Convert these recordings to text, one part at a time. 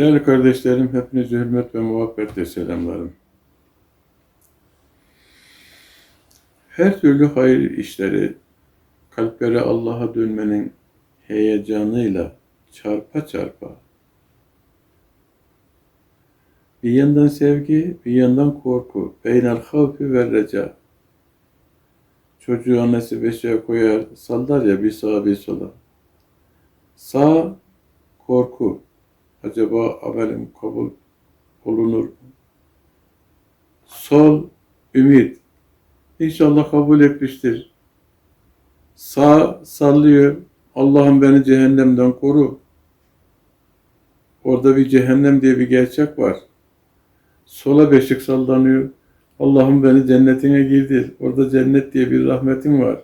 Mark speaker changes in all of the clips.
Speaker 1: Değerli kardeşlerim, hepinize hürmet ve muhabbetle selamlarım. Her türlü hayır işleri, kalpleri Allah'a dönmenin heyecanıyla çarpa çarpa, bir yandan sevgi, bir yandan korku, beynel havfi ve reca. Çocuğu annesi beşiğe koyar, sallar ya bir sağa bir sola. Sağ korku, acaba amelim kabul olunur mu? Sol ümit. İnşallah kabul etmiştir. Sağ sallıyor. Allah'ım beni cehennemden koru. Orada bir cehennem diye bir gerçek var. Sola beşik sallanıyor. Allah'ım beni cennetine girdir. Orada cennet diye bir rahmetin var.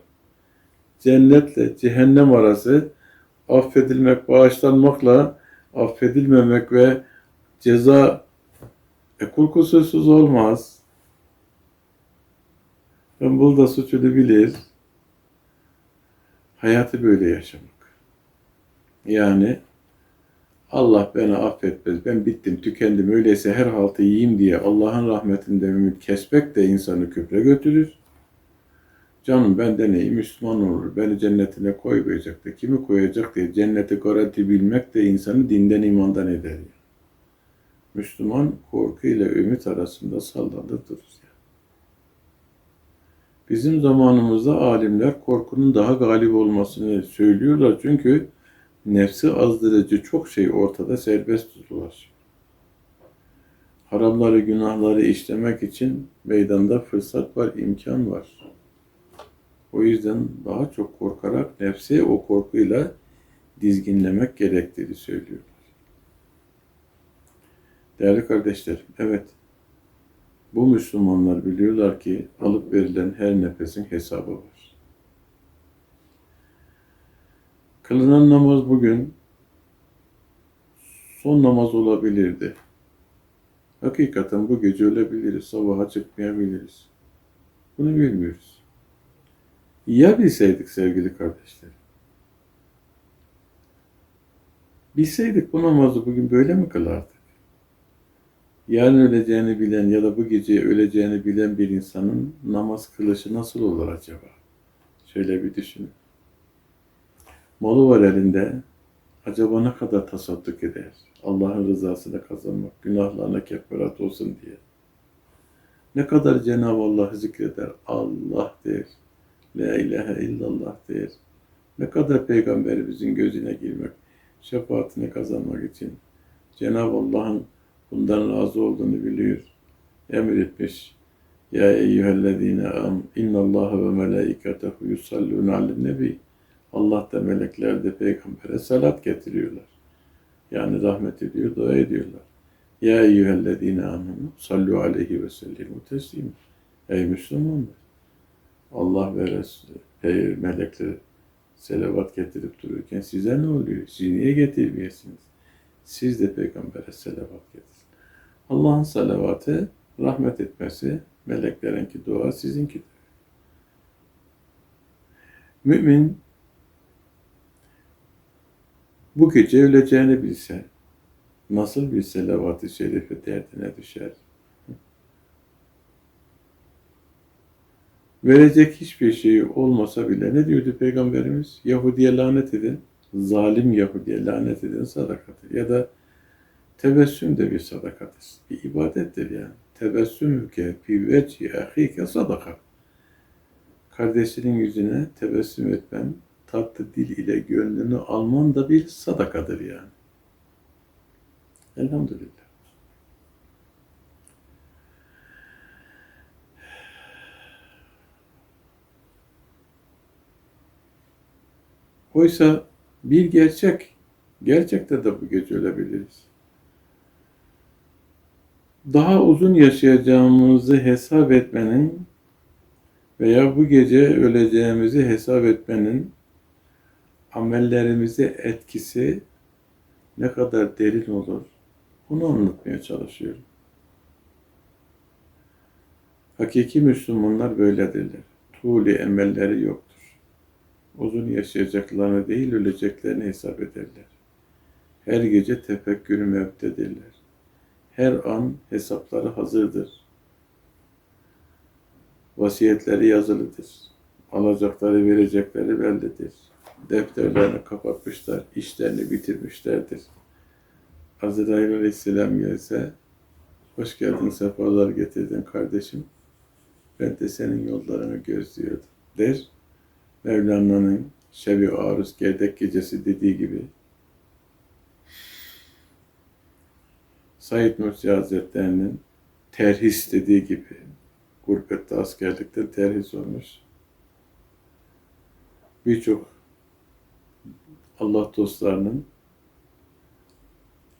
Speaker 1: Cennetle cehennem arası affedilmek, bağışlanmakla affedilmemek ve ceza e, kul kusursuz olmaz. Ben burada suçunu bilir. Hayatı böyle yaşamak. Yani Allah beni affetmez, ben bittim, tükendim, öyleyse her haltı yiyeyim diye Allah'ın rahmetinden ümit kesmek de insanı küfre götürür. Canım benden iyi Müslüman olur, beni cennetine koymayacak da kimi koyacak diye cenneti garanti bilmek de insanı dinden imandan eder. Yani. Müslüman korku ile ümit arasında sallanır durur. Yani. Bizim zamanımızda alimler korkunun daha galip olmasını söylüyorlar çünkü nefsi azdırıcı çok şey ortada serbest tutulur. Haramları, günahları işlemek için meydanda fırsat var, imkan var. O yüzden daha çok korkarak nefsi o korkuyla dizginlemek gerektiğini söylüyorlar. Değerli kardeşlerim, evet bu Müslümanlar biliyorlar ki alıp verilen her nefesin hesabı var. Kılınan namaz bugün son namaz olabilirdi. Hakikaten bu gece ölebiliriz, sabaha çıkmayabiliriz. Bunu bilmiyoruz. Ya bilseydik sevgili kardeşlerim? Bilseydik bu namazı bugün böyle mi kılardık? Yarın öleceğini bilen ya da bu gece öleceğini bilen bir insanın namaz kılışı nasıl olur acaba? Şöyle bir düşünün. Malı var elinde. Acaba ne kadar tasadduk eder? Allah'ın rızasını kazanmak, günahlarına kefaret olsun diye. Ne kadar Cenab-ı Allah'ı zikreder? Allah der. La ilahe illallah der. Ne kadar peygamberimizin gözüne girmek, şefaatini kazanmak için Cenab-ı Allah'ın bundan razı olduğunu biliyor. Emretmiş. Ya eyyühellezine am innallaha ve melaiketehu yusallun alen nebi. Allah da melekler de peygambere salat getiriyorlar. Yani rahmet ediyor, dua ediyorlar. Ya eyyühellezine amenu sallu aleyhi ve sellimu teslim. Ey Müslümanlar! Allah ve Resul, melekler selavat getirip dururken size ne oluyor? Siz niye getirmeyesiniz? Siz de peygambere selavat getirin. Allah'ın salavatı, rahmet etmesi, meleklerinki dua sizinkidir. Mümin bu gece öleceğini bilse, nasıl bir selavat-ı şerife derdine düşer? Verecek hiçbir şey olmasa bile ne diyordu Peygamberimiz? Yahudi'ye lanet edin, zalim Yahudi'ye lanet edin sadakadır. Ya da tebessüm de bir sadakadır. Bir ibadettir yani. Tebessümüke fi veci ahike sadaka. Kardeşinin yüzüne tebessüm etmen, tatlı dil ile gönlünü alman da bir sadakadır yani. Elhamdülillah. Oysa bir gerçek, gerçekte de bu gece ölebiliriz. Daha uzun yaşayacağımızı hesap etmenin veya bu gece öleceğimizi hesap etmenin amellerimize etkisi ne kadar derin olur bunu anlatmaya çalışıyorum. Hakiki Müslümanlar böyledirler. Tuğli emelleri yoktur. Uzun yaşayacaklarını değil öleceklerini hesap ederler. Her gece tefekkürü mevtedirler. Her an hesapları hazırdır. Vasiyetleri yazılıdır. Alacakları verecekleri bellidir. Defterlerini kapatmışlar, işlerini bitirmişlerdir. Azrail Aleyhisselam gelse, hoş geldin, sefalar getirdin kardeşim. Ben de senin yollarını gözlüyordum der. Mevlana'nın Şebi Aruz Gerdek Gecesi dediği gibi Said Nursi Hazretleri'nin terhis dediği gibi gurbette askerlikte terhis olmuş. Birçok Allah dostlarının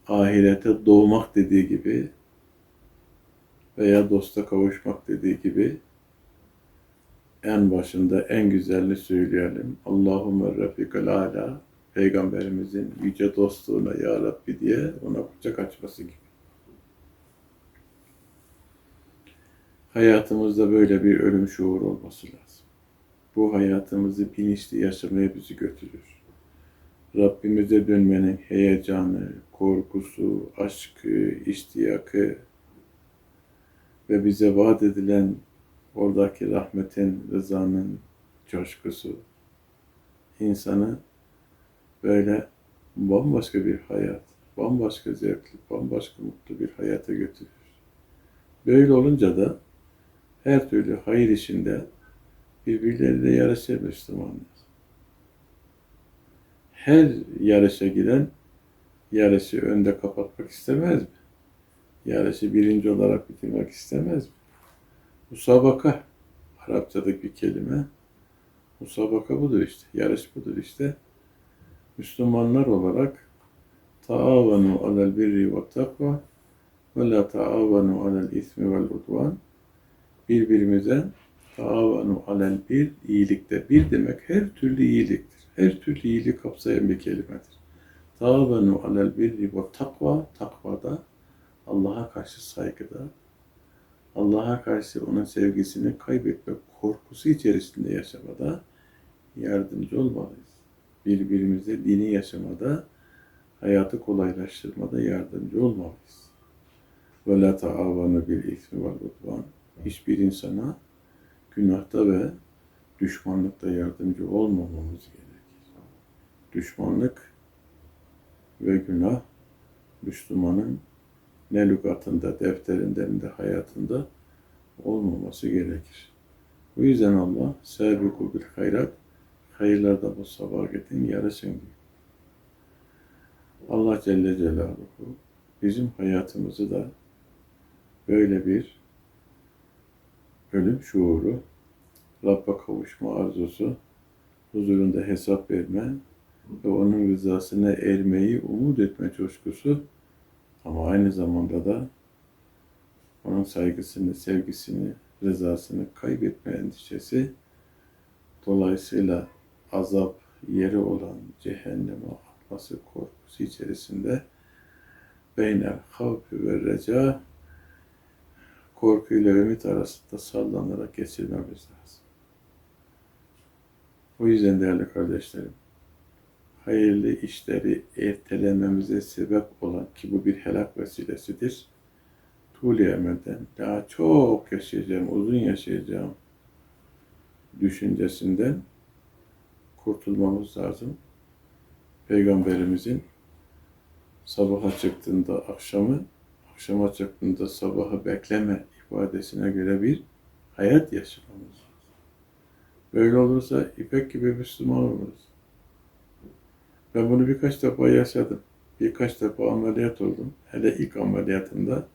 Speaker 1: ahirete doğmak dediği gibi veya dosta kavuşmak dediği gibi en başında en güzelini söyleyelim. Allahümme Rafikal Ala Peygamberimizin yüce dostluğuna Ya Rabbi diye ona kucak açması gibi. Hayatımızda böyle bir ölüm şuur olması lazım. Bu hayatımızı bilinçli yaşamaya bizi götürür. Rabbimize dönmenin heyecanı, korkusu, aşkı, iştiyakı ve bize vaat edilen oradaki rahmetin, rızanın coşkusu insanı böyle bambaşka bir hayat, bambaşka zevkli, bambaşka mutlu bir hayata götürür. Böyle olunca da her türlü hayır işinde birbirleriyle yarışır Müslümanlar. Her yarışa giden yarışı önde kapatmak istemez mi? Yarışı birinci olarak bitirmek istemez mi? Musabaka, Arapçadaki bir kelime. Musabaka budur işte, yarış budur işte. Müslümanlar olarak taavanu alel birri ve takva ve la taavanu alel ismi vel udvan birbirimize taavanu alel bir iyilikte. Bir demek her türlü iyiliktir. Her türlü iyiliği kapsayan bir kelimedir. Taavanu alel birri ve takva, takvada Allah'a karşı saygıda, Allah'a karşı onun sevgisini kaybetme korkusu içerisinde yaşamada yardımcı olmalıyız. Birbirimize dini yaşamada, hayatı kolaylaştırmada yardımcı olmalıyız. Ve la taavanu bil ismi vel udvan. Hiçbir insana günahta ve düşmanlıkta yardımcı olmamamız gerekir. Düşmanlık ve günah Müslümanın ne lügatında, defterinde hayatında olmaması gerekir. Bu yüzden Allah sebiku bil hayrat hayırlarda bu sabahatin yarışın diyor. Allah Celle Celaluhu bizim hayatımızı da böyle bir ölüm şuuru, Rabb'a kavuşma arzusu, huzurunda hesap verme ve onun rızasına ermeyi umut etme coşkusu ama aynı zamanda da onun saygısını, sevgisini, rızasını kaybetme endişesi dolayısıyla azap yeri olan cehenneme atması korkusu içerisinde beynel havfi ve reca korkuyla ümit arasında sallanarak geçirmemiz lazım. O yüzden değerli kardeşlerim, hayırlı işleri ertelememize sebep olan ki bu bir helak vesilesidir. Tuğli emelden daha çok yaşayacağım, uzun yaşayacağım düşüncesinden kurtulmamız lazım. Peygamberimizin sabaha çıktığında akşamı, akşama çıktığında sabahı bekleme ifadesine göre bir hayat yaşamamız lazım. Böyle olursa ipek gibi Müslüman oluruz. Ben bunu birkaç defa yaşadım. Birkaç defa ameliyat oldum. Hele ilk ameliyatımda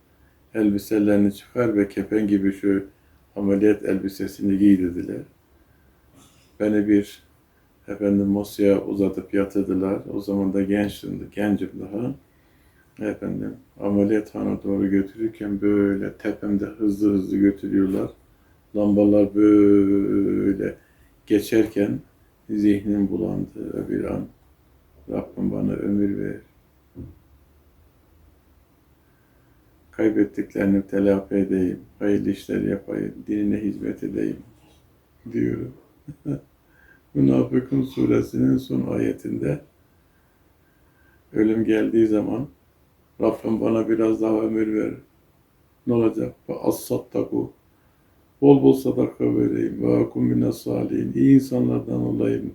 Speaker 1: elbiselerini çıkar ve kefen gibi şu ameliyat elbisesini giy dediler. Beni bir efendim Mosya'ya uzatıp yatırdılar. O zaman da gençtim, gencim daha. Efendim ameliyathana doğru götürürken böyle tepemde hızlı hızlı götürüyorlar. Lambalar böyle geçerken zihnim bulandı bir an. Rabbim bana ömür ver. Kaybettiklerini telafi edeyim, hayırlı işler yapayım, dinine hizmet edeyim diyorum. Münafıkun suresinin son ayetinde ölüm geldiği zaman Rabbim bana biraz daha ömür ver. Ne olacak? Az sattaku. Bol bol sadaka vereyim. Ve akum mine salihin. İyi insanlardan olayım.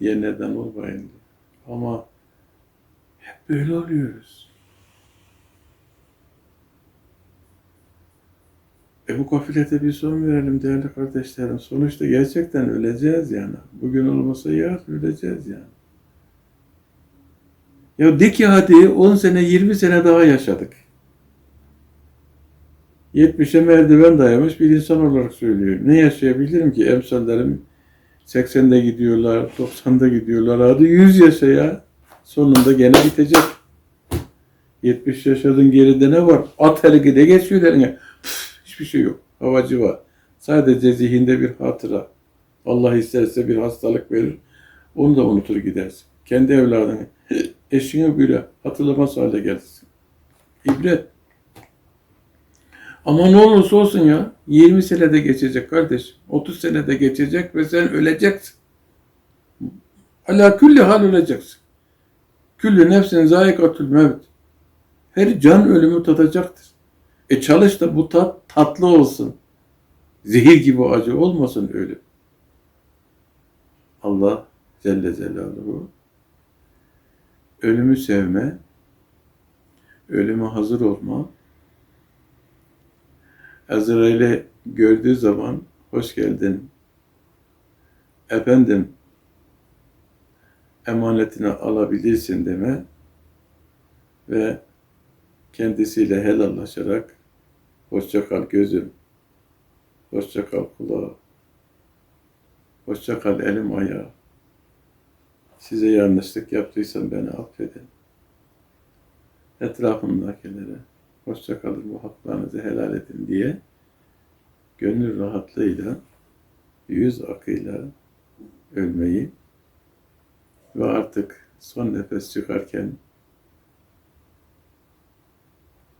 Speaker 1: Diye neden olmayın. diye. Ama hep böyle oluyoruz. E bu gaflete bir son verelim değerli kardeşlerim. Sonuçta gerçekten öleceğiz yani. Bugün olmasa yarın öleceğiz yani. Ya de ki hadi 10 sene 20 sene daha yaşadık. 70'e merdiven dayamış bir insan olarak söylüyorum. Ne yaşayabilirim ki? Emsallerim 80'de gidiyorlar, 90'da gidiyorlar. Hadi 100 yaşa ya. Sonunda gene bitecek. 70 yaşadın geride ne var? At de geçiyor. Püf, Hiçbir şey yok. Havacı var. Sadece zihinde bir hatıra. Allah isterse bir hastalık verir. Onu da unutur gidersin. Kendi evladını, eşine bile hatırlamaz hale gelsin. İbret. Ama ne olursa olsun ya 20 senede geçecek kardeş. 30 senede geçecek ve sen öleceksin. Ala külli hal öleceksin. Küllü nefsin zayikatül mevt. Her can ölümü tadacaktır. E çalış da bu tat tatlı olsun. Zehir gibi acı olmasın ölüm. Allah Celle Celaluhu ölümü sevme, ölüme hazır olma, Azrail'i gördüğü zaman hoş geldin. Efendim emanetini alabilirsin deme ve kendisiyle helallaşarak hoşça kal gözüm, hoşça kal kulağı, hoşça kal elim ayağı. Size yanlışlık yaptıysam beni affedin. Etrafımdakilere hoşça kalın bu haklarınızı helal edin diye gönül rahatlığıyla, yüz akıyla ölmeyi ve artık son nefes çıkarken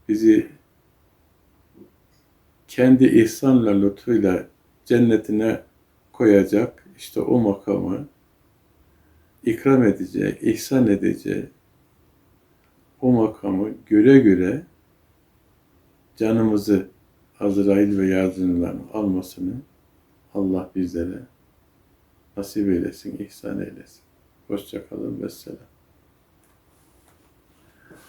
Speaker 1: bizi kendi ihsanla, lütfuyla cennetine koyacak işte o makamı ikram edeceği, ihsan edeceği o makamı göre göre canımızı Azrail ve yardımcıların almasını Allah bizlere nasip eylesin, ihsan eylesin. Hoşça kalın ve selam.